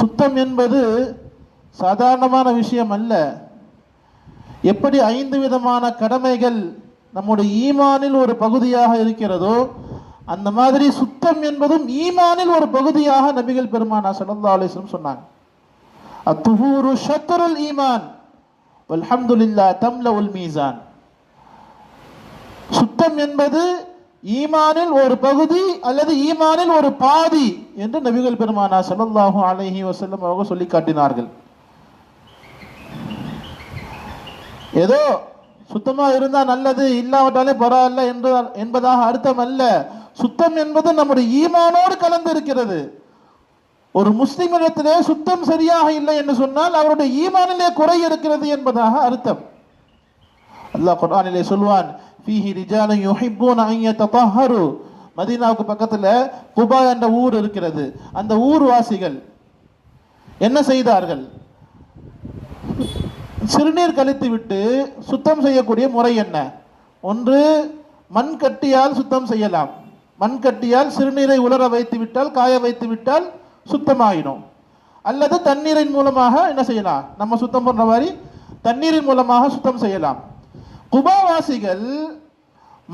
சுத்தம் என்பது சாதாரணமான விஷயம் அல்ல. எப்படி ஐந்து விதமான கடமைகள் நம்முடைய ஈமானில் ஒரு பகுதியாக இருக்கிறதோ அந்த மாதிரி சுத்தம் என்பதும் ஈமானில் ஒரு பகுதியாக நபிகள் பெருமானா ஸல்லல்லாஹு அலைஹி சொன்னாங்க. அத்துஹூரு ஷத்ருல் ஈமான் அல்ஹம்துல்லா தம்ல உல் மீசான். சுத்தம் என்பது ஈமானில் ஒரு பகுதி அல்லது ஈமானில் ஒரு பாதி என்று நபிகள் பெருமானா ஸல்லல்லாஹு அலைஹி வசல்லம் அவங்க சொல்லி காட்டினார்கள். ஏதோ சுத்தமாக இருந்தால் நல்லது இல்லாவிட்டாலே பரவாயில்ல என்று என்பதாக அர்த்தம் அல்ல. சுத்தம் என்பது நம்முடைய ஈமானோடு கலந்து இருக்கிறது. ஒரு முஸ்லிமிடத்திலே சுத்தம் சரியாக இல்லை என்று சொன்னால் அவருடைய ஈமானிலே குறை இருக்கிறது என்பதாக அர்த்தம். அல்லாஹ் குரானிலே சொல்வான் ஃபீஹி ரிஜாலும் யுஹிப்பூன் ஐய தபாஹரு மதீனாவுக்கு பக்கத்தில் குபா என்ற ஊர் இருக்கிறது. அந்த ஊர்வாசிகள் என்ன செய்தார்கள்? சிறுநீர் கழித்து விட்டு சுத்தம் செய்யக்கூடிய முறை என்ன? ஒன்று மண் கட்டியால் சுத்தம் செய்யலாம். மண் கட்டியால் சிறுநீரை உலர வைத்து விட்டால் காய வைத்து விட்டால் சுத்தமாயிடும். அல்லது தண்ணீரின் மூலமாக என்ன செய்யலாம்? நம்ம சுத்தம் பண்ணுற மாதிரி தண்ணீரின் மூலமாக சுத்தம் செய்யலாம். குபாவாசிகள்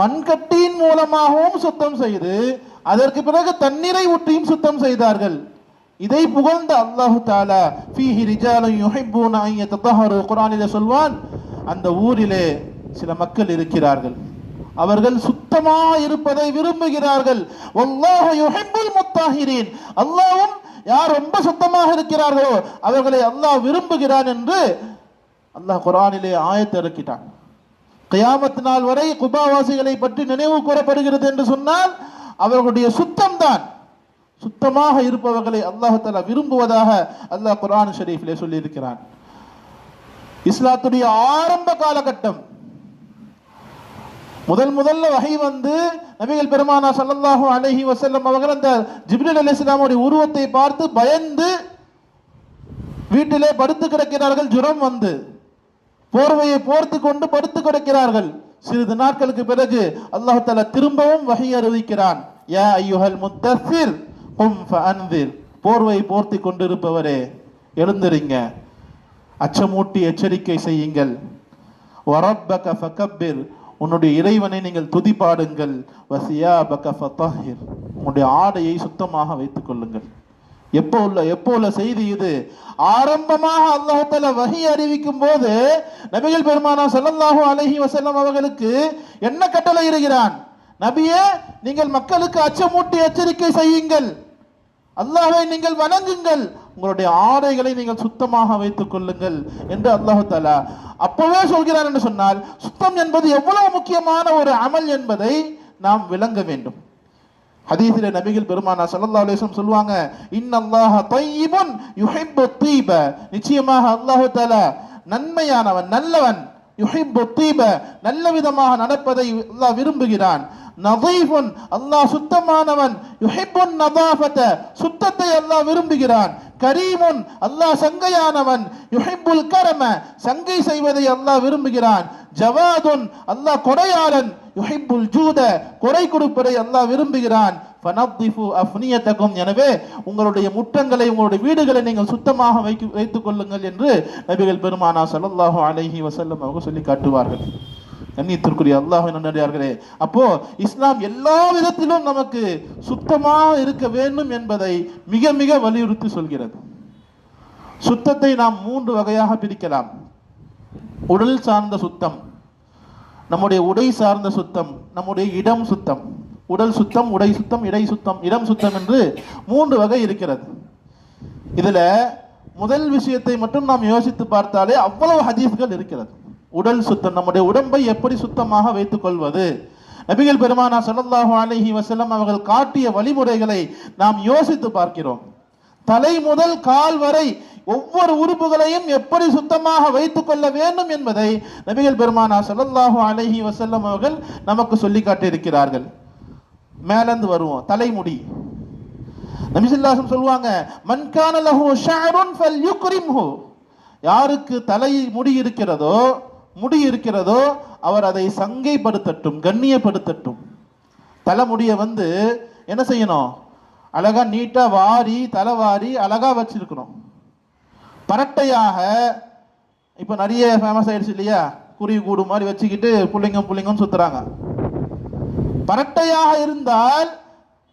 மண்கட்டியின் மூலமாகவும் சுத்தம் செய்து அதற்கு பிறகு தண்ணீரை ஊற்றியும் சுத்தம் செய்தார்கள். இதை புகழ்ந்த அல்லாஹு தாலா ஃபீஹி ரிஜாலும் யுஹிப்பூன் ஐய தத்தஹரு குரானில சொல்வான் அந்த ஊரிலே சில மக்கள் இருக்கிறார்கள். அவர்கள் சுத்தமா இருப்பதை விரும்புகிறார்கள். அல்லாஹு யுஹிப்புல் முத்தாஹிரீன். அல்லாவும் யார் ரொம்ப சுத்தமாக இருக்கிறார்களோ அவர்களை அல்லாஹ் விரும்புகிறான் என்று அல்லாஹ் குரானிலே ஆயத்தை கயாமத்து நாள் வரை குபாவாசிகளை பற்றி நினைவு கூறப்படுகிறது என்று சொன்னால் அவர்களுடைய சுத்தம் தான் சுத்தமாக இருப்பவர்களை அல்லாஹால விரும்புவதாக அல்லாஹ் குரான் ஷரீஃபிலே சொல்லியிருக்கிறான். இஸ்லாத்துடைய ஆரம்ப காலகட்டம். முதல் முதல்ல வகை வந்து நபிகள் பெருமானா ஸல்லல்லாஹு அலஹி வசல்லம் அவர்கள் அந்த ஜிப்ரில் அலி இஸ்லாமுடைய உருவத்தை பார்த்து பயந்து வீட்டிலே படுத்து கிடக்கிறார்கள் ஜுரம் வந்து. போர்வையை போர்த்து கொண்டு படுத்து கிடக்கிறார்கள். சிறிது நாட்களுக்கு பிறகு அல்லாஹ் தஆலா திரும்பவும் வகை அறிவிக்கிறான். யா ஐயுஹல் முத்தஸிர் கும் ஃபஅன்திர். போர்வை போர்த்தி கொண்டிருப்பவரே எழுந்திருங்க. அச்சமூட்டி எச்சரிக்கை செய்யுங்கள். வரப்பக ஃபகப்பிர் உன்னுடைய இறைவனை நீங்கள் துதிப்பாடுங்கள். வசியாபக ஃபத்தாஹிர் உன்னுடைய ஆடையை சுத்தமாக வைத்துக் கொள்ளுங்கள். எப்போ உள்ள எப்போ உள்ள செய்தி இது? ஆரம்பமாக அல்லாஹால வகை அறிவிக்கும் போது நபிகள் பெருமானா ஸல்லல்லாஹு அலஹி வசல்லம் அவர்களுக்கு என்ன கட்டளை இருக்கிறான் நபியே நீங்கள் மக்களுக்கு அச்சமூட்டி எச்சரிக்கை செய்யுங்கள். அல்லாஹை நீங்கள் வணங்குங்கள். உங்களுடைய ஆடைகளை நீங்கள் சுத்தமாக வைத்துக் கொள்ளுங்கள் என்று அல்லாஹு தாலா அப்பவே சொல்கிறார் என்று சொன்னால் சுத்தம் என்பது எவ்வளவு முக்கியமான ஒரு அமல் என்பதை நாம் விளங்க வேண்டும். ஹதீஸிலே நபிகள் பெருமானா சல்லா அலைஹி சொல்லுவாங்க இன்னல்லாஹ தய்யிபுன் யுஹிப்பு தீப. நிச்சயமாக அல்லாஹு தல நன்மையானவன் நல்லவன் யுஹிப்பு தீப நல்ல விதமாக நடப்பதை அல்லாஹ் விரும்புகிறான். நதீஃபுன். அல்லாஹ் சுத்தமானவன். யுஹிப்புன் நதாஃபத. சுத்தத்தை அல்லாஹ் விரும்புகிறான். கரீமுன். அல்லாஹ் சங்கையானவன். யுஹிப்புல் கரம. சங்கை செய்வதை அல்லாஹ் விரும்புகிறான். ஜவாதுன். அல்லாஹ் கொடையாளன். யுஹிப்புல் ஜூத. கொடை கொடுப்பதை அல்லாஹ் விரும்புகிறான். எனவே உங்களுடைய முற்றங்களை உங்களுடைய வீடுகளை நீங்கள் சுத்தமாக வைக்கு வைத்துக் கொள்ளுங்கள் என்று நபிகள் பெருமானா சல்லாஹூ அலஹி வசல்லம் அவங்க சொல்லி காட்டுவார்கள். கண்ணியத்திற்குரிய அல்லாஹ் நன்றியார்களே. அப்போ இஸ்லாம் எல்லா விதத்திலும் நமக்கு சுத்தமாக இருக்க வேண்டும் என்பதை மிக மிக வலியுறுத்தி சொல்கிறது. சுத்தத்தை நாம் மூன்று வகையாக பிரிக்கலாம். உடல் சார்ந்த சுத்தம் நம்முடைய உடை சார்ந்த சுத்தம் நம்முடைய இடம் சுத்தம். உடல் சுத்தம் உடை சுத்தம் இடை சுத்தம் இடம் சுத்தம் என்று மூன்று வகை இருக்கிறது. இதில் முதல் விஷயத்தை மட்டும் நாம் யோசித்து பார்த்தாலே அவ்வளவு ஹதீஸ்கள் இருக்கிறது. உடல் சுத்தம் நம்முடைய உடம்பை எப்படி சுத்தமாக வைத்துக் கொள்வது நபிகள் பெருமானா சொல்லல்லாஹு அலஹி வசலம் அவர்கள் காட்டிய வழிமுறைகளை நாம் யோசித்து பார்க்கிறோம். தலை முதல் கால் வரை ஒவ்வொரு உறுப்புகளையும் எப்படி சுத்தமாக வைத்துக் கொள்ள வேண்டும் என்பதை நபிகள் பெருமானா சொல்லல்லாஹு அலஹி வசல்லம் அவர்கள் நமக்கு சொல்லி காட்டியிருக்கிறார்கள். மேலந்து வருவோம். தலைமுடி. நபிசல்லாசம் சொல்லுவாங்க மன்கான லஹு ஷஅருன் ஃபல்யுக்ரிம்ஹு. யாருக்கு தலை முடி இருக்கிறதோ முடி இருக்கிறதோ அவர் அதை சங்கைப்படுத்தட்டும் கண்ணியப்படுத்தட்டும். தலைமுடியை வந்து என்ன செய்யணும்? அழகா நீட்டா வாரி தலை வாரி அழகா வச்சிருக்கணும். பரட்டையாக இப்ப நிறைய ஃபேமஸ் ஆயிடுச்சு இல்லையா? குருவி கூடு மாதிரி வச்சுக்கிட்டு புள்ளிங்கம் புள்ளிங்கம் சுத்துறாங்க. பரட்டையாக இருந்தால்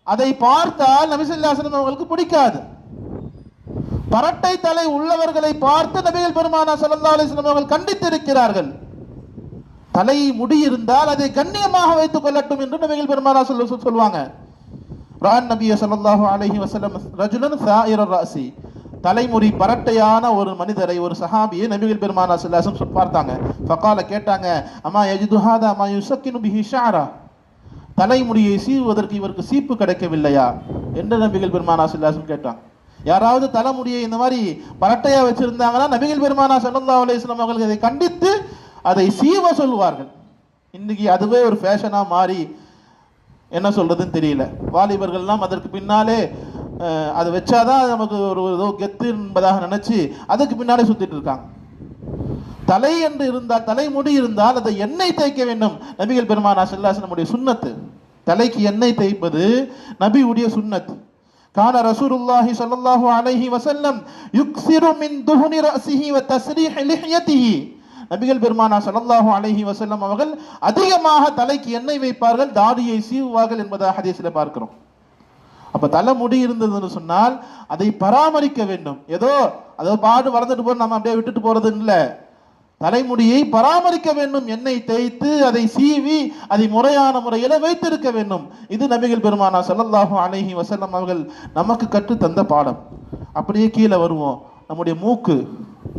அதை பார்த்தால் நபிசல்லாசனம் அவங்களுக்கு பிடிக்காது. பரட்டை தலை உள்ளவர்களை பார்த்து நபிகள் பெருமானா ஸல்லல்லாஹு அலைஹி அவர்கள் கண்டித்திருக்கிறார்கள். தலை முடி இருந்தால் அதை கண்ணியமாக வைத்துக் கொள்ளட்டும் என்று நபிகள் பெருமானா சொல்ல சொல்லுவாங்க ரான் நபிய ஸல்லல்லாஹு அலஹி வசலம் ரஜுலன் சாயிர ராசி. தலைமுறை பரட்டையான ஒரு மனிதரை ஒரு சஹாபியை நபிகள் பெருமானா சொல்லாசம் பார்த்தாங்க. ஃபகால கேட்டாங்க அம்மா யஜிது அம்மா யுசக்கினு யுஸக்கினு பிஹி தலைமுடியை சீவுவதற்கு இவருக்கு சீப்பு கிடைக்கவில்லையா? என்று நபிகள் பெருமானா ஸல்லல்லாஹு கேட்டாங்க. யாராவது தலைமுடியை இந்த மாதிரி பரட்டையா வச்சிருந்தாங்கன்னா நபிகள் பெருமானா சல்லா அலிஸ்லாம் அவர்கள் அதை கண்டித்து அதை சீவ சொல்வார்கள் இன்னைக்கு அதுவே ஒரு ஃபேஷனாக மாறி என்ன சொல்றதுன்னு தெரியல. வாலிபர்கள்லாம் அதற்கு பின்னாலே அதை வச்சாதான் நமக்கு ஒரு ஏதோ கெத்து என்பதாக நினைச்சு அதுக்கு பின்னாலே சுத்திட்டு இருக்காங்க. தலை என்று இருந்தால் தலைமுடி இருந்தால் அதை எண்ணெய் தேய்க்க வேண்டும். நபிகள் பெருமானா ஸல்லல்லாஹு சுண்ணத்து. தலைக்கு எண்ணெய் தேய்ப்பது நபியுடைய கால கான ரசூலுல்லாஹி ஸல்லல்லாஹு அலைஹி வஸல்லம் யுக்ஸிரு மின் துஹுனி ரஸிஹி வ தஸ்ரீஹ் லிஹ்யதிஹி நபிகள் பெருமானா ஸல்லல்லாஹு அலஹி வசல்லம் அவர்கள் அதிகமாக தலைக்கு எண்ணெய் வைப்பார்கள் தாடியை சீவுவார்கள் என்பதாக ஹதீஸில் பார்க்கிறோம். அப்ப தலை முடி இருந்ததுன்னு சொன்னால் அதை பராமரிக்க வேண்டும். ஏதோ அதை பாடு வளர்ந்துட்டு போற நம்ம அப்படியே விட்டுட்டு போறது இல்லை. தலைமுடியை பராமரிக்க வேண்டும் எண்ணெய் தேய்த்து அதை சீவி அதை முறையான முறையில வைத்திருக்க வேண்டும். இது நபிகள் பெருமானா ஸல்லல்லாஹு அலஹி வசல்லம் அவர்கள் நமக்கு கற்று தந்த பாடம். அப்படியே கீழே வருவோம். நம்முடைய மூக்கு.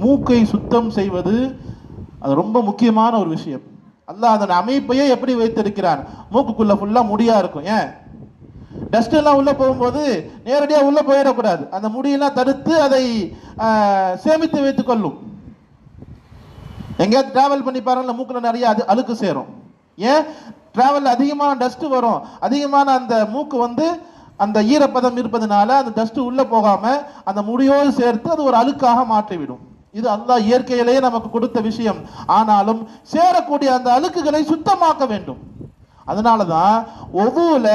மூக்கை சுத்தம் செய்வது அது ரொம்ப முக்கியமான ஒரு விஷயம். அல்லாஹ் அதன் அமைப்பையே எப்படி வைத்திருக்கிறான்? மூக்குக்குள்ள ஃபுல்லா முடியா இருக்கும். ஏன்? டஸ்ட் எல்லாம் உள்ள போகும்போது நேரடியாக உள்ள போயிடக்கூடாது. அந்த முடியெல்லாம் தடுத்து அதை சேமித்து வைத்துக் கொள்ளும். எங்கேயாவது டிராவல் பண்ணி பாருங்கள மூக்கில் நிறைய அது அழுக்கு சேரும். ஏன்? டிராவல் அதிகமான டஸ்ட்டு வரும். அதிகமான அந்த மூக்கு வந்து அந்த ஈரப்பதம் இருப்பதனால அந்த டஸ்ட்டு உள்ளே போகாமல் அந்த முடியோடு சேர்த்து அது ஒரு அழுக்காக மாற்றிவிடும். இது அல்லா இயற்கையிலேயே நமக்கு கொடுத்த விஷயம். ஆனாலும் சேரக்கூடிய அந்த அழுக்குகளை சுத்தமாக்க வேண்டும். அதனால தான் ஒவ்வொருல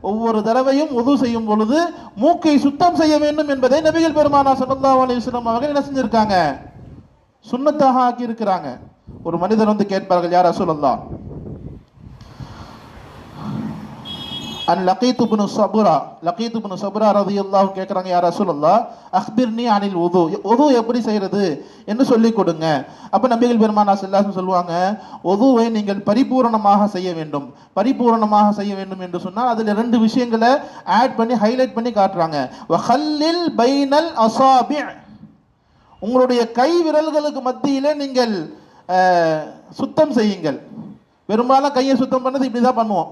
ஒவ்வொரு தடவையும் உது செய்யும் பொழுது மூக்கை சுத்தம் செய்ய வேண்டும் என்பதை நபிகள் பெருமானா ஸல்லல்லாஹு அலிஸ்லாம் அவர்கள் என்ன செஞ்சிருக்காங்க? சுண்ணத்தாக ஆக்கி இருக்கிறாங்க ஒரு மனிதர் வந்து கேட்பார்கள் யார் ரசூலல்லாஹ் அன் லகீத் இப்னு சபுரா லகீத் இப்னு சபுரா ரலியல்லாஹு கேட்குறாங்க யா ரசூலல்லாஹ் அக்பிர்னி அனில் உது உது எப்படி செய்கிறது என்று சொல்லிக் கொடுங்க. அப்போ நபிகள் பெருமானா ஸல்லல்லாஹு சொல்லுவாங்க உதுவை நீங்கள் பரிபூரணமாக செய்ய வேண்டும் பரிபூரணமாக செய்ய வேண்டும் என்று சொன்னால் அதில் ரெண்டு விஷயங்களை ஆட் பண்ணி ஹைலைட் பண்ணி காட்டுறாங்க. வஹல்லில் பைனல் அசாபி உங்களுடைய கை விரல்களுக்கு மத்தியிலே நீங்கள் சுத்தம் செய்யுங்கள். பெரும்பாலும் கையை சுத்தம் பண்ணது இப்படி தான் பண்ணுவோம்.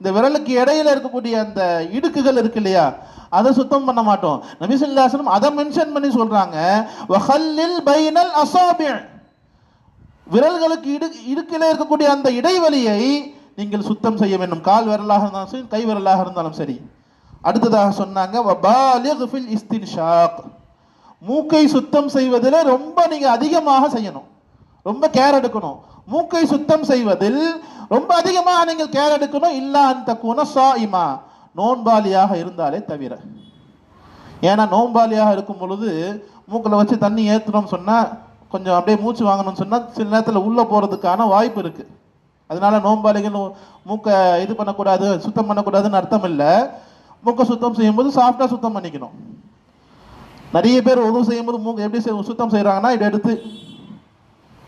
இந்த விரலுக்கு இடையில இருக்கக்கூடிய அந்த இடுக்குகள் இருக்கு இல்லையா அதை சுத்தம் பண்ண மாட்டோம். நபிசுல்லாசனம் அதை மென்ஷன் பண்ணி சொல்றாங்க வஹல்லில் பைனல் அசாபி விரல்களுக்கு இடு இடுக்கில இருக்கக்கூடிய அந்த இடைவெளியை நீங்கள் சுத்தம் செய்ய வேண்டும். கால் விரலாக இருந்தாலும் சரி கை விரலாக இருந்தாலும் சரி. அடுத்ததாக சொன்னாங்க வபாலிக் ஃபில் மூக்கை சுத்தம் செய்வதில் ரொம்ப நீங்க அதிகமாக செய்யணும். ரொம்ப கேர் எடுக்கணும். மூக்கை சுத்தம் செய்வதில் ரொம்ப அதிகமாக நீங்கள் கேர் எடுக்கணும். இல்லா அந்த குண சாயிமா நோன்பாலியாக இருந்தாலே தவிர. ஏன்னா நோன்பாலியாக இருக்கும் பொழுது மூக்கில் வச்சு தண்ணி ஏற்றுறோம் சொன்னால் கொஞ்சம் அப்படியே மூச்சு வாங்கணும்னு சொன்னால் சில நேரத்தில் உள்ளே போகிறதுக்கான வாய்ப்பு இருக்குது அதனால நோன்பாளிகள் மூக்கை இது பண்ணக்கூடாது சுத்தம் பண்ணக்கூடாதுன்னு அர்த்தம் இல்லை. மூக்கை சுத்தம் செய்யும்போது சாஃப்டாக சுத்தம் பண்ணிக்கணும். நிறைய பேர் உதவு செய்யும்போது மூக்கு எப்படி செய்- சுத்தம் செய்கிறாங்கன்னா இதை எடுத்து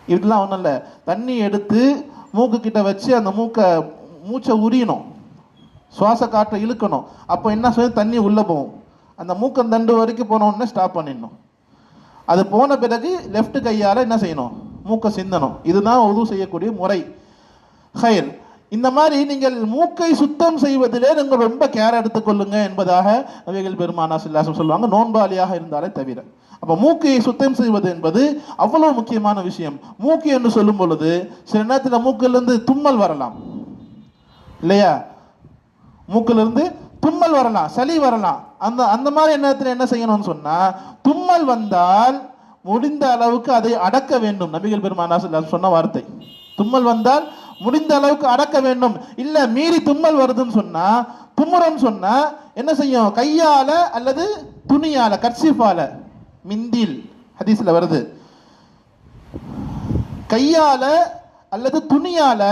இதெல்லாம் ஒன்றும் இல்லை. தண்ணி எடுத்து மூக்கு கிட்ட வச்சு அந்த மூக்கை மூச்சை உரியணும். சுவாச காற்றை இழுக்கணும். அப்போ என்ன செய்யும்? தண்ணி உள்ளே போகும். அந்த மூக்கந்தண்டு வரைக்கும் போன உடனே ஸ்டாப் பண்ணிடணும். அது போன பிறகு லெஃப்ட் கையால் என்ன செய்யணும்? மூக்கை சிந்தணும். இதுதான் உதவு செய்யக்கூடிய முறை. ஹயர் இந்த மாதிரி நீங்கள் மூக்கை சுத்தம் செய்வதிலே நீங்கள் ரொம்ப கேர் எடுத்துக்கொள்ளுங்க என்பதாக அவைகள் பெருமானா சில்லாசம் சொல்லுவாங்க. நோன்பாளியாக இருந்தாலே தவிர. அப்ப மூக்கையை சுத்தம் செய்வது என்பது அவ்வளவு முக்கியமான விஷயம். மூக்கு என்று சொல்லும் பொழுது சில நேரத்தில் மூக்கிலிருந்து தும்மல் வரலாம். இல்லையா? மூக்கிலிருந்து தும்மல் வரலாம் சளி வரலாம். அந்த அந்த மாதிரி நேரத்தில் என்ன செய்யணும்னு சொன்னா தும்மல் வந்தால் முடிந்த அளவுக்கு அதை அடக்க வேண்டும். நபிகள் பெருமானா சொன்ன வார்த்தை. தும்மல் வந்தால் முடிந்த அளவுக்கு அடக்க வேண்டும். இல்ல மீறி தும்மல் வருதுன்னு சொன்னா தும்முறன்னு சொன்னா என்ன செய்யும்? கையால அல்லது துணியால கர்சிஃபால மிந்தில் ஹதீஸ்ல வருது. கையால அல்லது துணியால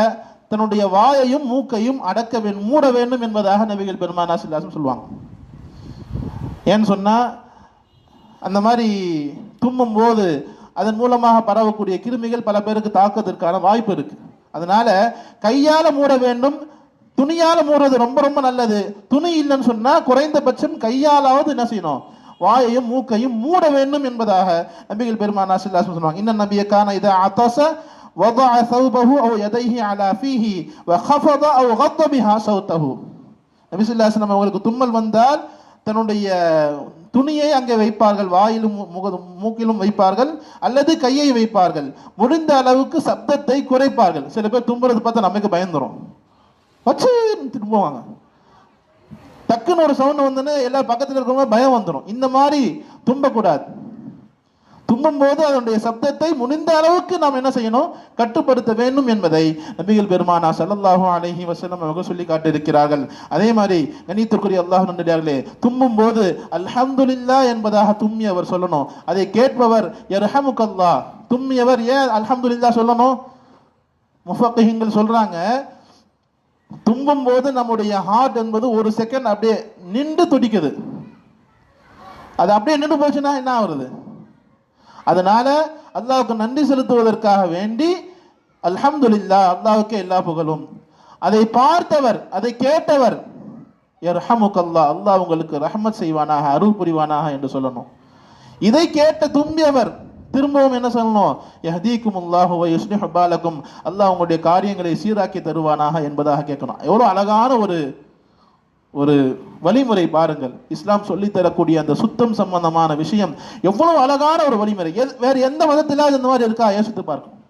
தன்னுடைய வாயையும் மூக்கையும் அடக்க வேண்டும் மூட வேண்டும் என்பதாக நபிகள் பெருமானா சில்லாசம் சொல்லுவாங்க. ஏன்னு சொன்னா அந்த மாதிரி தும்மும் போது அதன் மூலமாக பரவக்கூடிய கிருமிகள் பல பேருக்கு தாக்குவதற்கான வாய்ப்பு இருக்குது அதனால கையால மூட வேண்டும் துணியால மூடுறது ரொம்ப ரொம்ப நல்லது துணி இல்லைன்னு சொன்னா குறைந்தபட்சம் கையாலாவது என்ன செய்யணும் வாயையும் மூக்கையும் மூட வேண்டும் என்பதாக நபிகள் பெருமானா சில்லாசம் சொல்லுவாங்க இன்னும் நபிய கான இதை அத்தச وضع ثوبه أو يديه على فيه وخفض أو غض بها صوته நபி ஸல்லல்லாஹு அலைஹி வஸல்லம் அவங்களுக்கு தும்மல் வந்தால் தன்னுடைய துணியை அங்கே வைப்பார்கள் வாயிலும் முக மூக்கிலும் வைப்பார்கள் அல்லது கையை வைப்பார்கள். முடிந்த அளவுக்கு சப்தத்தை குறைப்பார்கள். சில பேர் தும்புறது பார்த்தா நமக்கு பயந்துரும் வச்சு திரும்புவாங்க டக்குன்னு ஒரு சவுண்ட் வந்துன்னு எல்லா பக்கத்தில் இருக்கிறவங்க பயம் வந்துடும் இந்த மாதிரி தும்பக்கூடாது. தும்பும் போது அதனுடைய சப்தத்தை முடிந்த அளவுக்கு நாம் என்ன செய்யணும்? கட்டுப்படுத்த வேண்டும் என்பதை நபிகள் பெருமானா ஸல்லல்லாஹு அலஹி வசலம் அவங்க சொல்லி காட்டியிருக்கிறார்கள். அதே மாதிரி கணித்திற்குரிய அல்லாஹ் நன்றியார்களே தும்பும் போது அல்ஹம்துல்லா என்பதாக தும்மி அவர் சொல்லணும். அதை கேட்பவர் யர்ஹமுக்கல்லாஹ் தும்மியவர் ஏன் அல்ஹம்துல்லா சொல்லணும்? முஃபக்கிஹிங்கள் சொல்றாங்க தும்பும் போது நம்முடைய ஹார்ட் என்பது ஒரு செகண்ட் அப்படியே நின்று துடிக்குது. அது அப்படியே நின்று போச்சுன்னா என்ன ஆகுறது? அதனால அல்லாவுக்கு நன்றி செலுத்துவதற்காக வேண்டி அல்ஹம்துலில்லாஹ் அல்லாவுக்கு எல்லா புகழும். அதை பார்த்தவர் அதை கேட்டவர் ரஹமுக்கல்லா அல்லாஹ் உங்களுக்கு ரஹமத் செய்வானாக அருள் புரிவானாக என்று சொல்லணும். இதை கேட்ட தும்பியவர் திரும்பவும் என்ன சொல்லணும்? யஹதீக்கும் அல்லாஹு வ அல்லாஹ் உங்களுடைய காரியங்களை சீராக்கி தருவானாக என்பதாக கேட்கணும். எவ்வளோ அழகான ஒரு ஒரு வழிமுறை பாருங்கள். இஸ்லாம் சொல்லி தரக்கூடிய அந்த சுத்தம் சம்பந்தமான விஷயம் எவ்வளவு அழகான ஒரு வழிமுறை. எது- வேற எந்த மதத்திலாவது இந்த மாதிரி இருக்கா? யோசித்து பார்க்கணும்.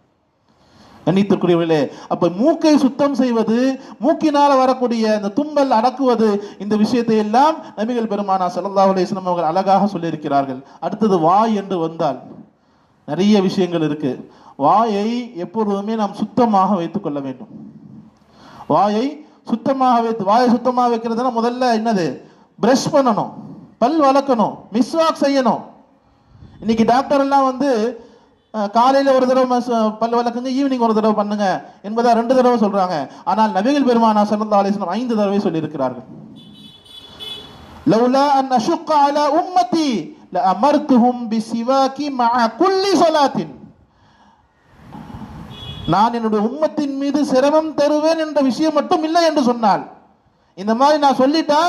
கண்ணித்திற்குரியவர்களே அப்ப மூக்கை சுத்தம் செய்வது மூக்கினால வரக்கூடிய அந்த தும்பல் அடக்குவது இந்த விஷயத்தை எல்லாம் நபிகள் பெருமானா சல்லா அலிஸ்லாம் அவர்கள் அழகாக சொல்லியிருக்கிறார்கள். அடுத்தது வாய் என்று வந்தால் நிறைய விஷயங்கள் இருக்கு. வாயை எப்பொழுதுமே நாம் சுத்தமாக வைத்துக் கொள்ள வேண்டும். வாயை சுத்தமாக வைத்து வாயை சுத்தமாக வைக்கிறதுனா முதல்ல என்னது? ப்ரஷ் பண்ணணும். பல் வளர்க்கணும். மிஸ்வாக் செய்யணும். இன்னைக்கு டாக்டர் எல்லாம் வந்து காலையில் ஒரு தடவை பல் வளர்க்குங்க ஈவினிங் ஒரு தடவை பண்ணுங்க என்பதை ரெண்டு தடவை சொல்றாங்க. ஆனால் நபிகள் பெருமானா ஸல்லல்லாஹு அலைஹி ஐந்து தடவை சொல்லியிருக்கிறார்கள். லவ்லா அன் அஷுக்க அலா உம்மத்தி லஅமர்துஹும் பிசிவாகி மஅ குல்லி ஸலாத்தின். நான் என்னுடைய உம்மத்தின் மீது சிரமம் தருவேன் என்ற விஷயம் மட்டும் இல்லை என்று சொன்னால் இந்த மாதிரி நான் சொல்லிட்டா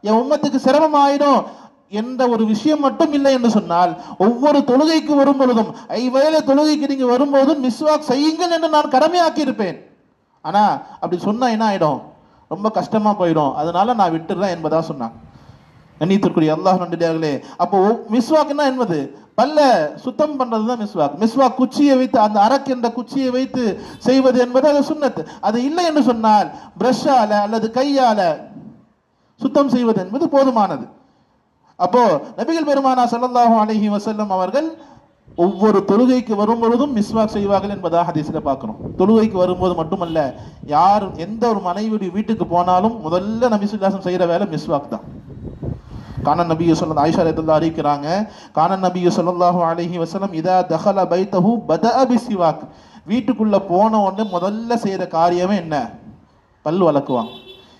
என் உம்மத்துக்கு சிரமம் ஆயிடும் என்ற ஒரு விஷயம் மட்டும் இல்லை என்று சொன்னால் ஒவ்வொரு தொழுகைக்கு வரும் பொழுதும் ஐவேளை தொழுகைக்கு நீங்க வரும்போதும் மிஸ்வாக் செய்யுங்கள் என்று நான் கடமையாக்கி இருப்பேன் ஆனா அப்படி சொன்னா என்ன ஆயிடும்? ரொம்ப கஷ்டமா போயிடும். அதனால நான் விட்டுறேன் என்பதா சொன்னான். கண்ணியத்திற்குரிய அல்லாஹ் நன்றியார்களே. அப்போ மிஸ்வாக்னா என்பது பல்ல சுத்தம் பண்றதுதான் மிஸ்வாக். மிஸ்வாக் குச்சியை வைத்து அந்த அரக்கு என்ற குச்சியை வைத்து செய்வது என்பது அது சுண்ணத்து. அது இல்லை என்று சொன்னால் பிரஷ்ஷால அல்லது கையால சுத்தம் செய்வது என்பது போதுமானது. அப்போ நபிகள் பெருமானா ஸல்லல்லாஹு அலஹி வசல்லம் அவர்கள் ஒவ்வொரு தொழுகைக்கு வரும் பொழுதும் மிஸ்வாக் செய்வார்கள் என்பதாக ஹதீஸில் பார்க்குறோம். தொழுகைக்கு வரும்போது மட்டுமல்ல யார் எந்த ஒரு மனைவியுடைய வீட்டுக்கு போனாலும் முதல்ல நபிசுல்லாசம் செய்கிற வேலை மிஸ்வாக் தான். கானன் நபியு சொல்ல ஆயிஷா ரத்துல்லா அறிவிக்கிறாங்க கானன் நபியு சொல்லல்லாஹு அலஹி வசலம் இதா தஹல பைத்தஹு பதஅ பிசிவாக். வீட்டுக்குள்ளே போன உடனே முதல்ல செய்கிற காரியமே என்ன? பல் வளக்குவாங்க.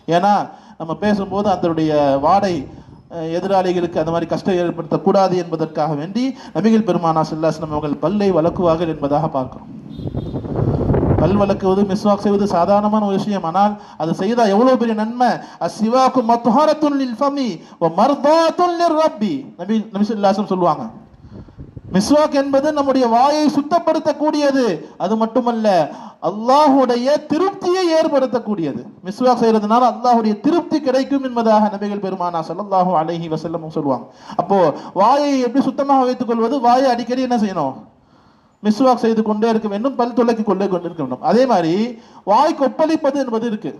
ஏன்னா நம்ம பேசும்போது அதனுடைய வாடை எதிராளிகளுக்கு அந்த மாதிரி கஷ்டம் ஏற்படுத்தக்கூடாது என்பதற்காக வேண்டி நபிகள் பெருமானா ஸல்லல்லாஹு அவர்கள் பல்லை வளக்குவார்கள் என்பதாக பார்க்கிறோம். பல் வளக்குவது மிஸ்வாக் செய்வது சாதாரணமான ஒரு விஷயம். ஆனால் அது செய்தா எவ்வளவு பெரிய நன்மை? அசிவாக்கு மத்ஹரத்துன் லில் ஃபமி வ மர்தாத்துன் லிர்ரப்பி நபி நபி ஸல்லல்லாஹு சொல்லுவாங்க. மிஸ்வாக் என்பது நம்முடைய வாயை சுத்தப்படுத்தக்கூடியது. அது மட்டுமல்ல அல்லாஹுடைய திருப்தியை ஏற்படுத்தக்கூடியது. மிஸ்வாக் செய்யறதுனால அல்லாஹுடைய திருப்தி கிடைக்கும் என்பதாக நபிகள் பெருமானா ஸல்லல்லாஹு அலஹி வசல்லமும் சொல்லுவாங்க. அப்போ வாயை எப்படி சுத்தமாக வைத்துக் கொள்வது? வாயை அடிக்கடி என்ன செய்யணும்? மிஸ்வாக் செய்து கொண்டே இருக்க வேண்டும் பல் துளக்கி கொண்டே கொண்டிருக்க வேண்டும் அதே மாதிரி வாய் கொப்பளிப்பது என்பது இருக்கு.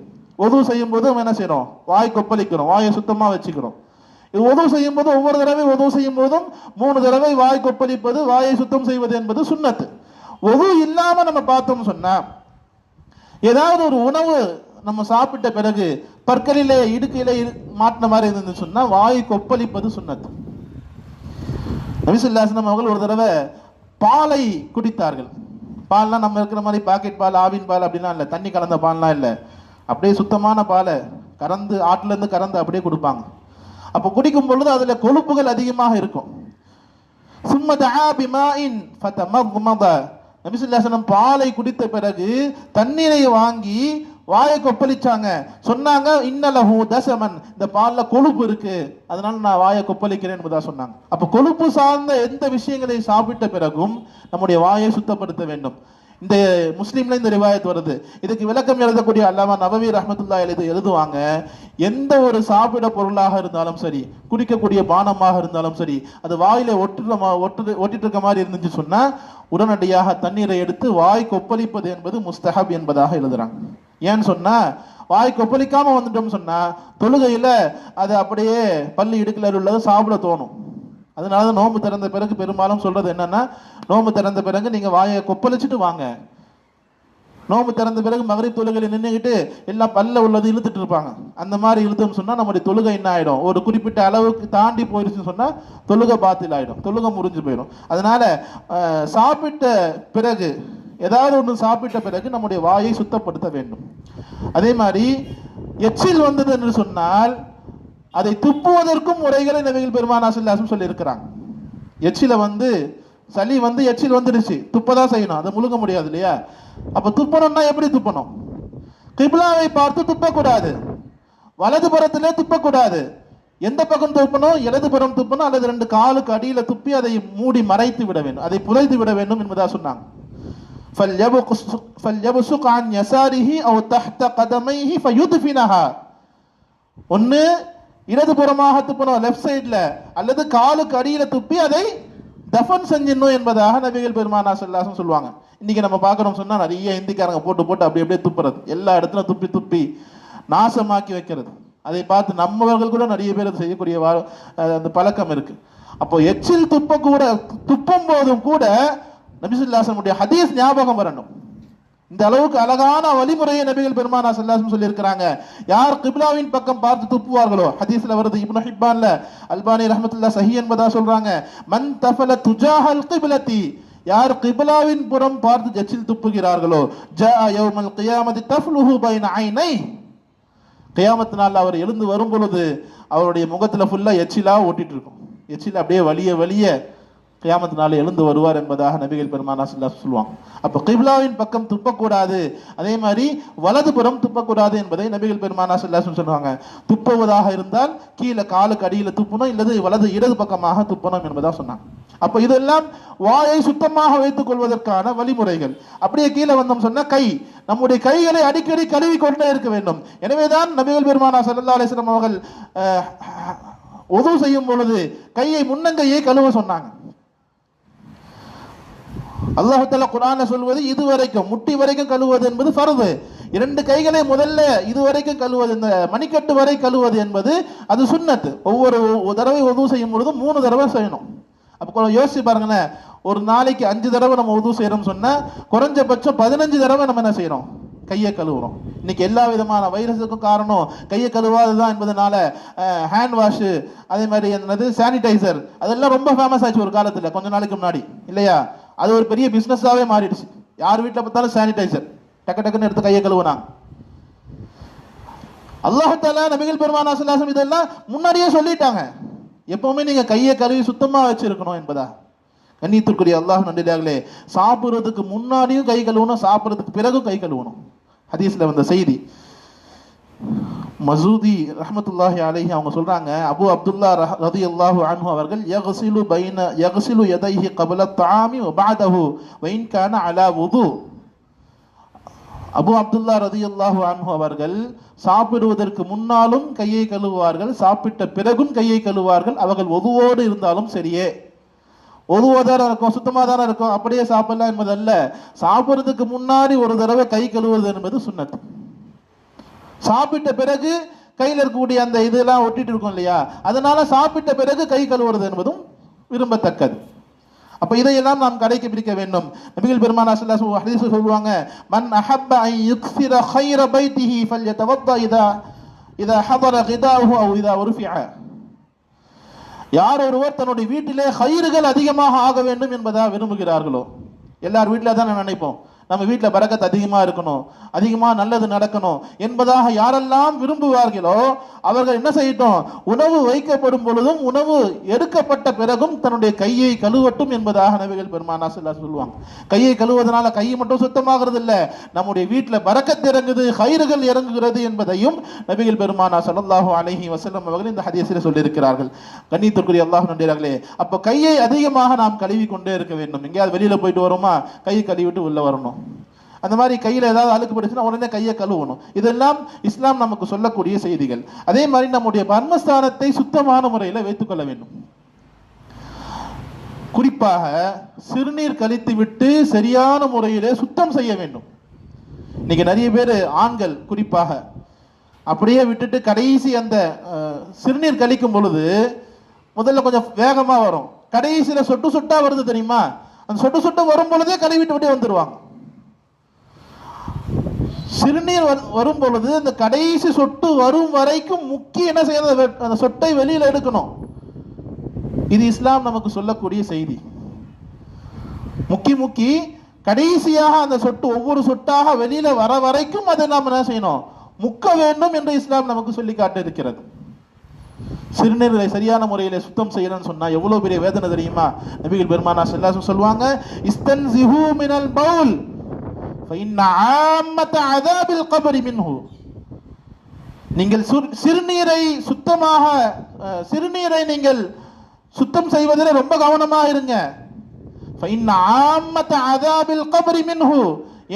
உதவு செய்யும் போது நம்ம என்ன செய்யறோம் வாய் கொப்பளிக்கிறோம். வாயை சுத்தமா வச்சுக்கிறோம். இது உதவு செய்யும் போது ஒவ்வொரு தடவை உதவு செய்யும் போதும் மூணு தடவை வாய் கொப்பளிப்பது வாயை சுத்தம் செய்வது என்பது சுன்னத்து உதவு இல்லாம நம்ம பார்த்தோம் சொன்னா ஏதாவது ஒரு உணவு நம்ம சாப்பிட்ட பிறகு பற்களிலே இடுக்கையிலே மாட்டின மாதிரி இருந்துன்னு சொன்னா வாய் கொப்பளிப்பது சுண்ணத்து. நபிசுல்லாசனம் அவர்கள் ஒரு தடவை பாலை குடித்தார்கள். பால்லாம் நம்ம இருக்கிற மாதிரி பாக்கெட் பால் ஆவின் பால் அப்படிலாம் இல்லை. தண்ணி கலந்த பால்லாம் இல்லை. அப்படியே சுத்தமான பாலை கறந்து ஆட்டிலேருந்து கறந்து அப்படியே கொடுப்பாங்க. அப்போ குடிக்கும் பொழுது அதில் கொழுப்புகள் அதிகமாக இருக்கும். சும்ம நபிசுல்லாசனம் பாலை குடித்த பிறகு தண்ணீரை வாங்கி வாயை கொப்பளிச்சாங்க. சொன்னாங்க இன்னலஹு தசமன். இந்த பால்ல கொழுப்பு இருக்கு. அதனால நான் வாயை கொப்பளிக்கிறேன் என்பதா சொன்னாங்க. அப்ப கொழுப்பு சார்ந்த எந்த விஷயங்களை சாப்பிட்ட பிறகும் நம்முடைய வாயை சுத்தப்படுத்த வேண்டும். இந்த முஸ்லீம்ல இந்த ரிவாயத் வருது. இதுக்கு விளக்கம் எழுதக்கூடிய அல்லாம நபவி ரஹமத்துல்லா எழுது எழுதுவாங்க எந்த ஒரு சாப்பிட பொருளாக இருந்தாலும் சரி குடிக்கக்கூடிய பானமாக இருந்தாலும் சரி அது வாயில ஒட்டுற ஒட்டு ஒட்டிட்டு இருக்க மாதிரி இருந்துச்சு சொன்னா உடனடியாக தண்ணீரை எடுத்து வாய் கொப்பளிப்பது என்பது முஸ்தஹப் என்பதாக எழுதுறாங்க. ஏன்னு சொன்னா வாய் கொப்பளிக்காம வந்துட்டோம்னு சொன்னா தொழுகையில அது அப்படியே பள்ளி இடுக்கல உள்ளதை சாப்பிட தோணும். அதனால தான் நோம்பு திறந்த பிறகு பெரும்பாலும் சொல்றது என்னன்னா நோம்பு திறந்த பிறகு நீங்க வாயை கொப்பளிச்சுட்டு வாங்க. நோன்பு திறந்த பிறகு மகரி தொழுகையில் நின்றுக்கிட்டு எல்லாம் பல்ல உள்ளது இழுத்துட்டு இருப்பாங்க. அந்த மாதிரி இழுத்தோம்னு சொன்னா நம்முடைய தொழுகை என்ன ஆயிடும்? ஒரு குறிப்பிட்ட அளவுக்கு தாண்டி போயிருச்சுன்னு சொன்னா தொழுகை பாத்தில் ஆயிடும் தொழுகை முறிஞ்சு போயிடும். அதனால சாப்பிட்ட பிறகு ஏதாவது ஒன்று சாப்பிட்ட பிறகு நம்முடைய வாயை சுத்தப்படுத்த வேண்டும். அதே மாதிரி எச்சில் வந்தது என்று சொன்னால் அதை துப்புவதற்கும் முறைகளை நபிகள் பெருமானா சொல்லாசம் சொல்லியிருக்கிறாங்க. எச்சில வந்து சளி வந்து எச்சில் வந்துடுச்சு துப்பதான் செய்யணும் அதை முழுங்க முடியாது இல்லையா? அப்ப துப்பணும்னா எப்படி துப்பணும்? கிப்லாவை பார்த்து துப்பக்கூடாது. வலது புறத்திலே துப்பக்கூடாது. எந்த பக்கம் துப்பணும்? இடதுபுறம் துப்பணும்? அல்லது ரெண்டு காலுக்கு அடியில துப்பி அதை மூடி மறைத்து விட வேண்டும். அதை புதைத்து விட வேண்டும் என்பதா சொன்னாங்க. فليبقص- فليبصق عن يساره أو تحت قدميه فيدفنها ஒன்னு இடதுபுறமாக துப்பணும் லெஃப்ட் சைடுல அல்லது காலுக்கு அடியில துப்பி அதை தஃபன் செஞ்சிடணும் என்பதாக நபிகள் பெருமானா சொல்லாசம் சொல்லுவாங்க இன்னைக்கு நம்ம பார்க்கறோம் சொன்னா நிறைய இந்திக்காரங்க போட்டு போட்டு அப்படி அப்படியே துப்புறது எல்லா இடத்துல துப்பி துப்பி நாசமாக்கி வைக்கிறது அதை பார்த்து நம்மவர்கள் கூட நிறைய பேர் அதை செய்யக்கூடிய வா- அஹ் அந்த பழக்கம் இருக்கு அப்போ எச்சில் துப்ப கூட துப்பும் போதும் கூட நபிசுல்லாசனுடைய ஹதீஸ் ஞாபகம் வரணும். இந்த அளவுக்கு அழகான வழிமுறையை நபிகள் பெருமானா சல்லாசம் சொல்லி இருக்கிறாங்க யார் கிப்லாவின் பக்கம் பார்த்து துப்புவார்களோ ஹதீஸ்ல வருது இப்னு ஹிப்பான்ல அல்பானி ரஹமத்துல்லா சஹி என்பதா சொல்றாங்க. மன் தஃபல துஜாஹல் கிப்லதி யார் கிப்லாவின் புறம் பார்த்து ஜச்சில் துப்புகிறார்களோ ஜா யௌமல் கியாமதி தஃப்லுஹு பைன ஐனை கியாமத்து நாள் அவர் எழுந்து வரும் பொழுது அவருடைய முகத்துல ஃபுல்லா எச்சிலா ஓட்டிட்டு இருக்கும். எச்சில் அப்படியே வலிய வலிய கியாமத்து நாள் எழுந்து வருவார் என்பதாக நபிகள் பெருமானா சொல்லா சொல்லுவாங்க அப்ப கிப்லாவின் பக்கம் துப்பக்கூடாது அதே மாதிரி வலதுபுறம் துப்பக்கூடாது என்பதை நபிகள் பெருமானா சொல்லா சொல்லுவாங்க துப்புவதாக இருந்தால் கீழே காலுக்கு அடியில் துப்பணும் இல்லது வலது இடது பக்கமாக துப்பணும் என்பதா சொன்னாங்க அப்ப இதெல்லாம் வாயை சுத்தமாக வைத்துக் கொள்வதற்கான வழிமுறைகள் அப்படியே கீழே வந்தோம் சொன்ன கை நம்முடைய கைகளை அடிக்கடி கழுவி கொண்டே இருக்க வேண்டும் எனவேதான் நபிகள் பெருமானா சல்லா அலிஸ்லாம் அவர்கள் உதவு செய்யும் பொழுது கையை முன்னங்கையை கழுவ சொன்னாங்க அல்லாஹால குரான சொல்வது இதுவரைக்கும் முட்டி வரைக்கும் கழுவுவது என்பது ஃபர்து. இரண்டு கைகளை முதல்ல இதுவரைக்கும் கழுவுவது இந்த மணிக்கட்டு வரை கழுவுவது என்பது அது சுண்ணத்து ஒவ்வொரு தடவை உதவு செய்யும் பொழுது மூணு தடவை செய்யணும். அப்போ கொஞ்சம் யோசிச்சு பாருங்களேன். ஒரு நாளைக்கு அஞ்சு தடவை நம்ம உதவு செய்யறோம் சொன்னால் குறைஞ்சபட்சம் பதினஞ்சு தடவை நம்ம என்ன செய்யறோம் கையை கழுவுறோம். இன்னைக்கு எல்லா விதமான வைரஸுக்கும் காரணம் கையை கழுவாதுதான் என்பதனால ஹேண்ட் வாஷு அதே மாதிரி என்னது சானிடைசர் அதெல்லாம் ரொம்ப ஃபேமஸ் ஆச்சு ஒரு காலத்தில் கொஞ்ச நாளைக்கு முன்னாடி. இல்லையா? அது ஒரு பெரிய பிஸ்னஸாகவே மாறிடுச்சு. யார் வீட்டில் பார்த்தாலும் சானிடைசர் டக்கு டக்குன்னு எடுத்து கையை கழுவுனாங்க. அல்லாஹால நபிகள் பெருமானா சல்லாசம் இதெல்லாம் முன்னாடியே சொல்லிட்டாங்க. எப்பவுமே நீங்க கையை கழுவி சுத்தமா வச்சிருக்கணும் என்பதா? கண்ணியத்திற்குரிய அல்லாஹ் நன்றிலாங்களே சாப்பிடுறதுக்கு முன்னாடியும் கை கழுவணும் சாப்பிடுறதுக்கு பிறகும் கை கழுவணும். ஹதீஸ்ல வந்த செய்தி. மசூதி ரஹமத்துல்லாஹி அலைஹி அவங்க சொல்றாங்க அபு அப்துல்லா ரதி அல்லாஹு அன்ஹு அவர்கள் யகசிலு பைன யகசிலு எதைஹி கபல தாமி வபாதஹு வைன்கான அலா உது அபு அப்துல்லா ரதியல்லாஹு அன்ஹு அவர்கள் சாப்பிடுவதற்கு முன்னாலும் கையை கழுவுவார்கள் சாப்பிட்ட பிறகும் கையை கழுவுவார்கள் அவர்கள் ஒதுவோடு இருந்தாலும் சரியே. ஒதுவோ தானே இருக்கும் சுத்தமாக தானே இருக்கும் அப்படியே சாப்பிடலாம் என்பதல்ல. சாப்பிட்றதுக்கு முன்னாடி ஒரு தடவை கை கழுவுவது என்பது சுண்ணத்து சாப்பிட்ட பிறகு கையில் இருக்கக்கூடிய அந்த இதெல்லாம் ஒட்டிட்டு இருக்கும் இல்லையா? அதனால சாப்பிட்ட பிறகு கை கழுவுறது என்பதும் விரும்பத்தக்கது. அப்ப இதையெல்லாம் நாம் கடைக்கு பிடிக்க வேண்டும். நபிகள் பெருமானா ஸல்லல்லாஹு ஹதீஸ் சொல்லுவாங்க மன் அஹப்ப ஐ யுக்ஸிர கைர பைத்திஹி ஃபல்யதவத்த இதா இதா ஹதர கிதாஹு அவ் இதா உர்ஃபிஅ. யார் ஒருவர் தன்னுடைய வீட்டிலே கயிறுகள் அதிகமாக ஆக வேண்டும் என்பதா விரும்புகிறார்களோ? எல்லார் வீட்டில தான் நினைப்போம். நம்ம வீட்டில் பரக்கத் அதிகமாக இருக்கணும். அதிகமாக நல்லது நடக்கணும் என்பதாக யாரெல்லாம் விரும்புவார்களோ அவர்கள் என்ன செய்யட்டும்? உணவு வைக்கப்படும் பொழுதும் உணவு எடுக்கப்பட்ட பிறகும் தன்னுடைய கையை கழுவட்டும் என்பதாக நபிகள் பெருமானா சொல்லா சொல்லுவாங்க கையை கழுவுவதனால கை மட்டும் சுத்தமாகிறது இல்லை நம்முடைய வீட்டில் பரக்கத் இறங்குது கயிறுகள் இறங்குகிறது என்பதையும் நபிகள் பெருமானா ஸல்லல்லாஹு அலஹி வஸல்லம் அவர்கள் இந்த ஹதீசில் சொல்லியிருக்கிறார்கள். கண்ணியத்திற்குரிய அல்லாஹ் நன்றியார்களே அப்போ கையை அதிகமாக நாம் கழுவி கொண்டே இருக்க வேண்டும். எங்கேயாவது வெளியில் போயிட்டு வரோமா? கை கழுவிட்டு உள்ளே வரணும். அந்த மாதிரி கையில் ஏதாவது அழுக்குப்பட்டுச்சுன்னா உடனே கையை கழுவணும். இதெல்லாம் இஸ்லாம் நமக்கு சொல்லக்கூடிய செய்திகள். அதே மாதிரி நம்முடைய பர்மஸ்தானத்தை சுத்தமான முறையில் வைத்துக்கொள்ள வேண்டும். குறிப்பாக சிறுநீர் கழித்து விட்டு சரியான முறையில் சுத்தம் செய்ய வேண்டும். இன்னைக்கு நிறைய பேர் ஆண்கள் குறிப்பாக அப்படியே விட்டுட்டு கடைசி அந்த அஹ், சிறுநீர் கழிக்கும் பொழுது முதல்ல கொஞ்சம் வேகமாக வரும். கடைசியில் சொட்டு சொட்டாக வருது தெரியுமா? அந்த சொட்டு சொட்டு வரும் பொழுதே கழுவிட்டு விட்டு வந்துடுவாங்க சிறுநீர் வரும் பொழுது அந்த கடைசி சொட்டு வரும் வரைக்கும் முக்கிய என்ன செய்யணும் அந்த அந்த சொட்டை வெளியில எடுக்கணும். இது இஸ்லாம் நமக்கு சொல்லக்கூடிய செய்தி. முக்கி முக்கி கடைசியாக அந்த சொட்டு ஒவ்வொரு சொட்டாக வெளியில வர வரைக்கும் அதை நாம் என்ன செய்யணும்? முக்க வேண்டும் என்று இஸ்லாம் நமக்கு சொல்லி காட்ட இருக்கிறது. சிறுநீரை சரியான முறையில் சுத்தம் செய்யணும்னு சொன்னா எவ்வளவு பெரிய வேதனை தெரியுமா? நபிகள் பெருமானா எல்லாரும் சொல்லுவாங்க இஸ்தன் பவுல் நீங்கள் சிறுநீரை சுத்தமாக சிறுநீரை நீங்கள் சுத்தம் செய்வதில் ரொம்ப கவனமாக இருங்க.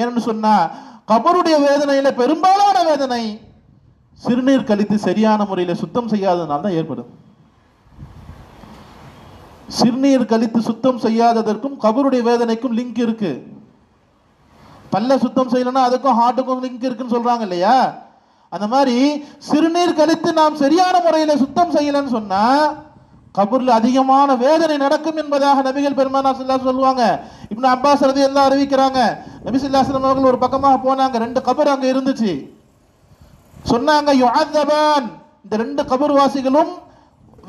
ஏன்னு சொன்னா கபருடைய வேதனையில பெரும்பாலான வேதனை சிறுநீர் கழித்து சரியான முறையில் சுத்தம் செய்யாததுனால தான் ஏற்படும். சிறுநீர் கழித்து சுத்தம் செய்யாததற்கும் கபருடைய வேதனைக்கும் லிங்க் இருக்குது பல்ல சுத்தம் செய்யலைன்னா அதுக்கும் ஹார்ட்டுக்கும் லிங்க் இருக்குன்னு சொல்றாங்க இல்லையா? அந்த மாதிரி சிறுநீர் கழித்து நாம் சரியான முறையில் சுத்தம் செய்யலைன்னு சொன்னா கபூர்ல அதிகமான வேதனை நடக்கும் என்பதாக நபிகள் பெருமானா ஸல்லல்லாஹு சொல்லுவாங்க. இப்னு அப்பாஸ் ரதி எல்லாம் அறிவிக்கிறாங்க. நபி அவர்கள் ஒரு பக்கமாக போனாங்க. ரெண்டு கபர் அங்க இருந்துச்சு. சொன்னாங்க இந்த ரெண்டு கபர்வாசிகளும்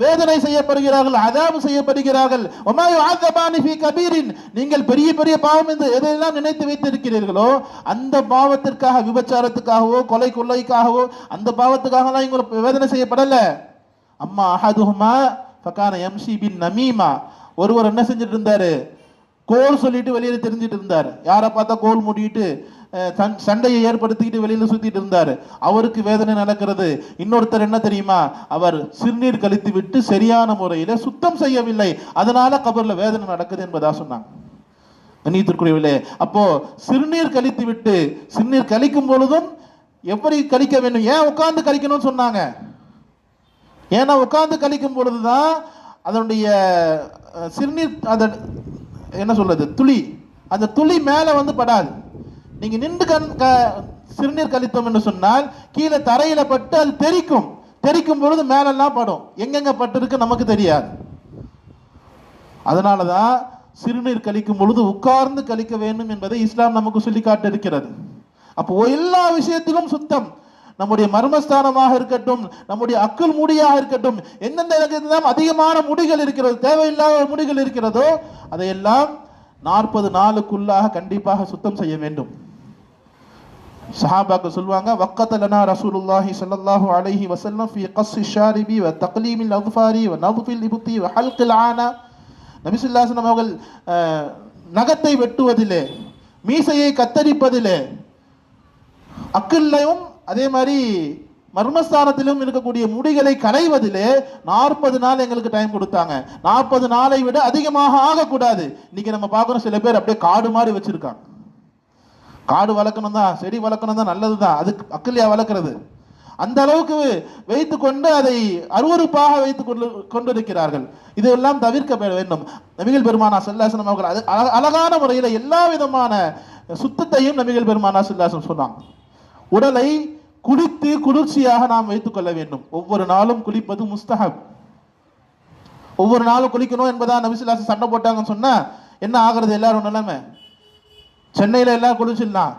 வேதனை செய்யப்படுகிறார்கள் அதாபு செய்யப்படுகிறார்கள். கபீரின் நீங்கள் பெரிய பெரிய பாவம் என்று எதையெல்லாம் நினைத்து வைத்திருக்கிறீர்களோ அந்த பாவத்திற்காக விபச்சாரத்துக்காகவோ கொலை கொள்ளைக்காகவோ அந்த பாவத்துக்காகலாம் இவங்க வேதனை செய்யப்படல. அம்மா அஹதுஹுமா ஃபகான எம்சி பின் நமீமா. ஒருவர் என்ன செஞ்சுட்டு இருந்தாரு? கோல் சொல்லிட்டு வெளியில தெரிஞ்சிட்டு இருந்தார். யாரை பார்த்தா கோல் மூடிட்டு சண்டையை ஏற்படுத்திக்கிட்டு வெளியில சுத்திட்டு இருந்தார். அவருக்கு வேதனை நடக்கிறது. இன்னொருத்தர் என்ன தெரியுமா? அவர் சிறுநீர் கழித்து விட்டு சரியான முறையில சுத்தம் செய்யவில்லை. அதனால கபர்ல வேதனை நடக்குது என்பதா சொன்னாங்க. கண்ணியத்திற்குரியவில்லை அப்போ சிறுநீர் கழித்து விட்டு சிறுநீர் கழிக்கும் பொழுதும் எப்படி கழிக்க வேண்டும்? ஏன் உட்கார்ந்து கழிக்கணும்னு சொன்னாங்க. ஏன்னா உட்கார்ந்து கழிக்கும் பொழுதுதான் அதனுடைய சிறுநீர் அந்த என்ன சொல்றது துளி. அந்த துளி மேலே வந்து படாது. நீங்க நின்று கண் க- சிறுநீர் கழித்தோம் என்று சொன்னால் கீழே தரையில பட்டு அது தெறிக்கும் தெறிக்கும் பொழுது மேலெல்லாம் படும். எங்கெங்க பட்டிருக்கு நமக்கு தெரியாது. அதனாலதான் சிறுநீர் கழிக்கும் பொழுது உட்கார்ந்து கழிக்க வேண்டும் என்பதை இஸ்லாம் நமக்கு சொல்லி காட்டிருக்கிறது அப்போ எல்லா விஷயத்திலும் சுத்தம். நம்முடைய மர்மஸ்தானமாக இருக்கட்டும் நம்முடைய அக்குள் முடியாக இருக்கட்டும் எந்தெந்த இடத்திலும் அதிகமான முடிகள் இருக்கிறது தேவையில்லாத முடிகள் இருக்கிறதோ அதையெல்லாம் நாற்பது நாளுக்குள்ளாக கண்டிப்பாக சுத்தம் செய்ய வேண்டும். சஹாபாக்கள் சொல்லுவாங்க வக்கத்தலனா ரசூலுல்லாஹி ஸல்லல்லாஹு அலைஹி வசல்லம் ஃபி கஸ்ஸி ஷாரிபி வ தக்லீமில் அஃபாரி வ நதுஃபில் இபுத்தி வ ஹல்கில் ஆனா. நபி ஸல்லல்லாஹு அலைஹி அவர்கள் நகத்தை வெட்டுவதிலே மீசையை கத்தரிப்பதிலே அக்கில்லையும் அதே மாதிரி மர்மஸ்தானத்திலும் இருக்கக்கூடிய முடிகளை களைவதிலே நாற்பது நாள் எங்களுக்கு டைம் கொடுத்தாங்க. நாற்பது நாளை விட அதிகமாக ஆகக்கூடாது. இன்னைக்கு நம்ம பார்க்குறோம் சில பேர் அப்படியே காடு மாதிரி வச்சிருக்காங்க. காடு வளர்க்கணும் தான் செடி வளர்க்கணும் தான் நல்லது தான் அதுக்கு அக்கல்யா வளர்க்கறது. அந்த அளவுக்கு வைத்து கொண்டு அதை அருவருப்பாக வைத்துக் கொண்டு கொண்டிருக்கிறார்கள். இதெல்லாம் தவிர்க்க வேண்டும். நபிகள் பெருமானா சல்லாசனம் அவர்கள் அது அழகான முறையில் எல்லா விதமான சுத்தத்தையும் நபிகள் பெருமானா சல்லாசனம் சொன்னாங்க. உடலை குளித்து குளிர்ச்சியாக நாம் வைத்துக் கொள்ள வேண்டும். ஒவ்வொரு நாளும் குளிப்பது முஸ்தஹப். ஒவ்வொரு நாளும் குளிக்கணும் என்பதா நபிசுல்லாசன் சண்டை போட்டாங்கன்னு சொன்னா என்ன ஆகிறது எல்லாரும் நிலைமை? சென்னையில் எல்லாம் குளிச்சிடலாம்.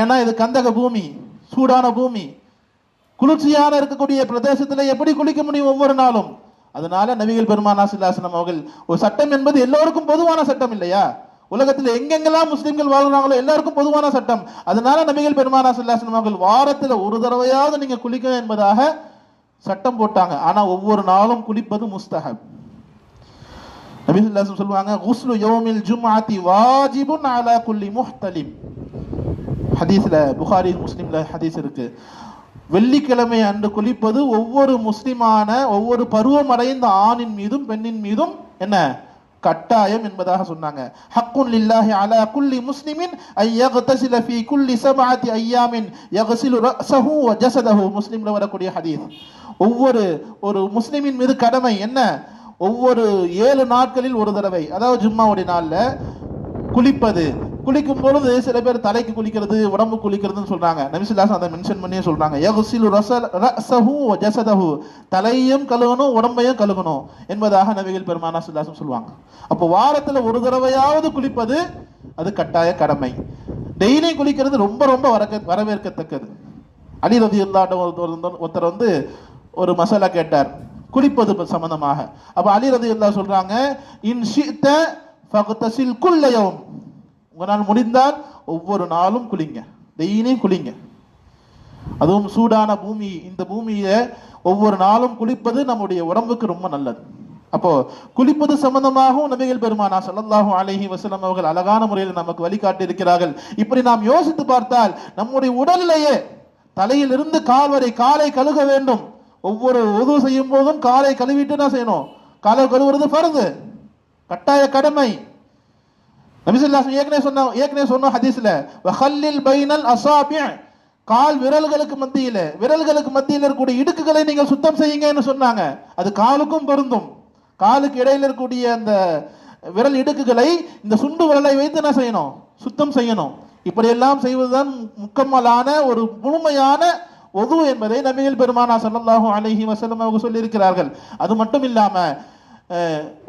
ஏன்னா இது கந்தக பூமி சூடான பூமி. குளிர்ச்சியான இருக்கக்கூடிய பிரதேசத்தில் எப்படி குளிக்க முடியும் ஒவ்வொரு நாளும்? அதனால நபிகள் பெருமானா சில்லாசனம் அவர்கள் ஒரு சட்டம் என்பது எல்லோருக்கும் பொதுவான சட்டம் இல்லையா? உலகத்தில் எங்கெங்கெல்லாம் முஸ்லீம்கள் வாழ்றாங்களோ எல்லாருக்கும் பொதுவான சட்டம். அதனால நபிகள் பெருமானா சில்லாசனம் அவர்கள் வாரத்தில் ஒரு தடவையாவது நீங்க குளிக்கணும் என்பதாக சட்டம் போட்டாங்க. ஆனா ஒவ்வொரு நாளும் குளிப்பது முஸ்தஹப். நபி சொல்லுவாங்க குஸ்லு யோமில் ஜும்ஆதி வாஜிபுன் அலா குல்லி முஹ்தலிம் ஹதீஸ்ல புகாரி முஸ்லீமில் ஹதீஸ் இருக்கு. வெள்ளிக்கிழமை அன்று குளிப்பது ஒவ்வொரு முஸ்லிமான ஒவ்வொரு பருவமடைந்த ஆணின் மீதும் பெண்ணின் மீதும் என்ன? கட்டாயம் என்பதாக சொன்னாங்க. ஹக்குன் லில்லாஹி அலா குல்லி முஸ்லிமின் ஐ யக்தஸில ஃபி குல்லி சபஅத்தி ஐயாமின் யக்ஸிலு ரஸஹு வ ஜஸதஹு. முஸ்லிம்ல வரக்கூடிய ஹதீஸ். ஒவ்வொரு ஒரு முஸ்லிமின் மீது கடமை என்ன? ஒவ்வொரு ஏழு நாட்களில் ஒரு தடவை அதாவது ஜும்மாவுடைய நாளில் குளிப்பது. குளிக்கும் பொழுது சில பேர் தலைக்கு குளிக்கிறது உடம்பு குளிக்கிறதுன்னு சொல்றாங்க. நபிசுல்லாஸ் அதை மென்ஷன் பண்ணியே சொல்றாங்க. யகுசிலு ரசல் ரஸஹு தலையும் கழுகணும் உடம்பையும் கழுகணும் என்பதாக நபிகள் பெருமானா சுல்லாசம் சொல்லுவாங்க. அப்போ வாரத்துல ஒரு தடவையாவது குளிப்பது அது கட்டாய கடமை. டெய்லியும் குளிக்கிறது ரொம்ப ரொம்ப வரக்க வரவேற்கத்தக்கது. அலி ரதி ஒருத்தர் வந்து ஒரு மசாலா கேட்டார். குளிப்பது சம்பந்தமாக. அப்ப அலி ரதி சொல்றாங்க இன் ஷித்த குல்லையவும் உங்களால் முடிந்தால் ஒவ்வொரு நாளும் குளிங்க. டெய்லியும் குளிங்க. அதுவும் சூடான பூமி இந்த பூமியை ஒவ்வொரு நாளும் குளிப்பது நம்முடைய உடம்புக்கு ரொம்ப நல்லது. அப்போ குளிப்பது சம்பந்தமாகவும் நபிகள் பெருமானா சல்லாஹூ அலஹி வசலம் அவர்கள் அழகான முறையில் நமக்கு வழிகாட்டி இருக்கிறார்கள் இப்படி நாம் யோசித்து பார்த்தால் நம்முடைய உடலிலேயே தலையிலிருந்து கால் வரை காலை கழுக வேண்டும். ஒவ்வொரு உது செய்யும் போதும் காலை கழுவிட்டு என்ன செய்யணும்? காலை கழுவுறது பருது கட்டாய கடமை. நபிசல்லாஸ் ஏற்கனவே சொன்ன ஏற்கனவே சொன்ன ஹதீஸ்ல வஹல்லில் பைனல் அசாபிய கால் விரல்களுக்கு மத்தியில விரல்களுக்கு மத்தியில் இருக்கக்கூடிய இடுக்குகளை நீங்கள் சுத்தம் செய்யுங்கன்னு சொன்னாங்க. அது காலுக்கும் பொருந்தும். காலுக்கு இடையில இருக்கக்கூடிய அந்த விரல் இடுக்குகளை இந்த சுண்டு விரலை வைத்து என்ன செய்யணும்? சுத்தம் செய்யணும். இப்படியெல்லாம் செய்வதுதான் முக்கம்மலான ஒரு முழுமையான ஒது என்பதை நபிகள் பெருமானா ஸல்லல்லாஹு அலஹி வசலம் அவங்க சொல்லியிருக்கிறார்கள். அது மட்டும் இல்லாம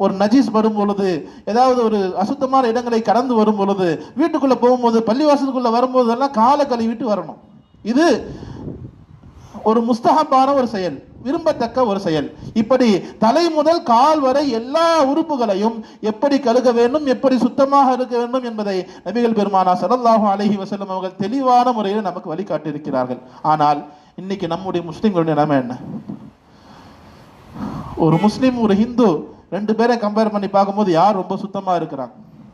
ஒரு நஜீஸ் வரும் பொழுது ஏதாவது ஒரு அசுத்தமான இடங்களை கடந்து வரும் பொழுது வீட்டுக்குள்ள போகும்போது பள்ளிவாசலுக்குள்ள வரும்போது எல்லாம் காலை கழுவிட்டு வரணும். இது ஒரு முஸ்தகப்பான ஒரு செயல். விரும்பத்தக்க ஒரு செயல். இப்படி தலை முதல் கால் வரை எல்லா உறுப்புகளையும் எப்படி கழுக வேண்டும் எப்படி சுத்தமாக இருக்க வேண்டும் என்பதை நபிகள் பெருமானா ஸல்லல்லாஹு அழகி வசலம் அவர்கள் தெளிவான முறையில் நமக்கு வழிகாட்டியிருக்கிறார்கள். ஆனால் இன்னைக்கு நம்முடைய முஸ்லிம்களுடைய நிலைமை என்ன? ஒரு முஸ்லீம் ஒரு ஹிந்து ரெண்டு பேரை கம்பேர் பண்ணி பார்க்கும்போது யார் ரொம்ப சுத்தமாக இருக்கிறாங்க?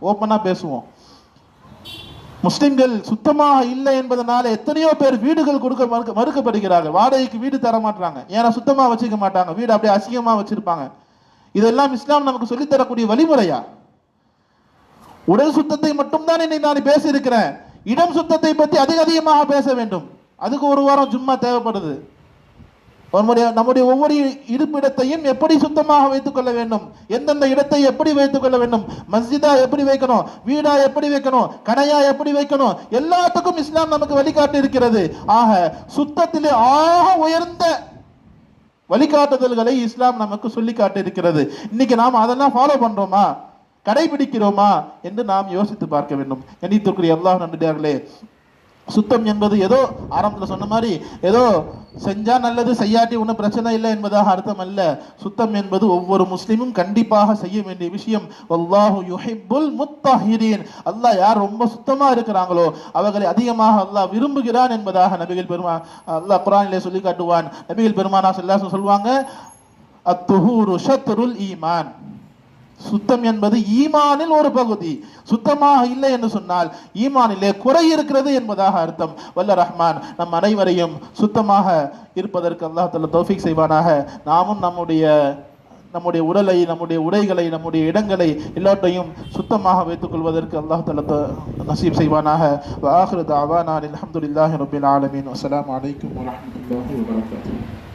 ஓப்பனாக பேசுவோம். முஸ்லிம்கள் சுத்தமாக இல்லை என்பதனால எத்தனையோ பேர் வீடுகள் கொடுக்க மறுக்க மறுக்கப்படுகிறார்கள். வாடகைக்கு வீடு தர மாட்டாங்க ஏன்னா சுத்தமாக வச்சுக்க மாட்டாங்க. வீடு அப்படியே அசிங்கமா வச்சிருப்பாங்க. இதெல்லாம் இஸ்லாம் நமக்கு சொல்லித்தரக்கூடிய வழிமுறையா? உடல் சுத்தத்தை மட்டும்தான் இன்னைக்கு நான் பேசியிருக்கிறேன். இடம் சுத்தத்தை பற்றி அதிக அதிகமாக பேச வேண்டும். அதுக்கு ஒரு வாரம் சும்மா தேவைப்படுது. நம்முடைய நம்முடைய ஒவ்வொரு இருப்பிடத்தையும் எப்படி சுத்தமாக வைத்துக் கொள்ள வேண்டும்? எந்தெந்த இடத்தை எப்படி வைத்துக் கொள்ள வேண்டும்? மஸ்ஜிதா எப்படி வைக்கணும்? வீடா எப்படி வைக்கணும்? கடையா எப்படி வைக்கணும்? எல்லாத்துக்கும் இஸ்லாம் நமக்கு வழிகாட்டி இருக்கிறது. ஆக சுத்தத்திலே ஆக உயர்ந்த வழிகாட்டுதல்களை இஸ்லாம் நமக்கு சொல்லி காட்டியிருக்கிறது இன்னைக்கு நாம் அதெல்லாம் ஃபாலோ பண்றோமா? கடைபிடிக்கிறோமா? என்று நாம் யோசித்து பார்க்க வேண்டும். கணித்திற்குரிய எல்லா நன்றியார்களே. சுத்தம் என்பது ஏதோ ஆரம்பத்தில் சொன்ன மாதிரி ஏதோ செஞ்சா நல்லது செய்யாட்டி ஒன்றும் பிரச்சனை இல்லை என்பதாக அர்த்தம் அல்ல. சுத்தம் என்பது ஒவ்வொரு முஸ்லீமும் கண்டிப்பாக செய்ய வேண்டிய விஷயம். அல்லாஹு யுஹிப்புல் முத்தஹிரீன். அல்லாஹ் யார் ரொம்ப சுத்தமாக இருக்கிறாங்களோ அவர்களை அதிகமாக அல்லாஹ் விரும்புகிறான் என்பதாக நபிகள் பெருமா அல்லாஹ் குரானிலே சொல்லி காட்டுவான். நபிகள் பெருமானா சொல்லாசம் சொல்லுவாங்க அத்துஹூரு ஷத்ருல் ஈமான். சுத்தம் என்பது ஈமானில் ஒரு பகுதி. சுத்தமாக இல்லை என்று சொன்னால் ஈமானிலே குறை இருக்கிறது என்பதாக அர்த்தம். வல்ல ரஹ்மான் நம் அனைவரையும் சுத்தமாக இருப்பதற்கு அல்லாஹ் தல்ல தௌஃபீக் செய்வானாக. நாமும் நம்முடைய நம்முடைய உடலை நம்முடைய உடைகளை நம்முடைய இடங்களை எல்லாவற்றையும் சுத்தமாக வைத்துக் கொள்வதற்கு அல்லாஹ் தஆலா நசீப் செய்வானாக. வ ஆஹிரு தஅவானா அல்ஹம்துலில்லாஹி ரப்பில் ஆலமீன். வஸ்ஸலாமு அலைக்கும் வரஹ்மத்துல்லாஹி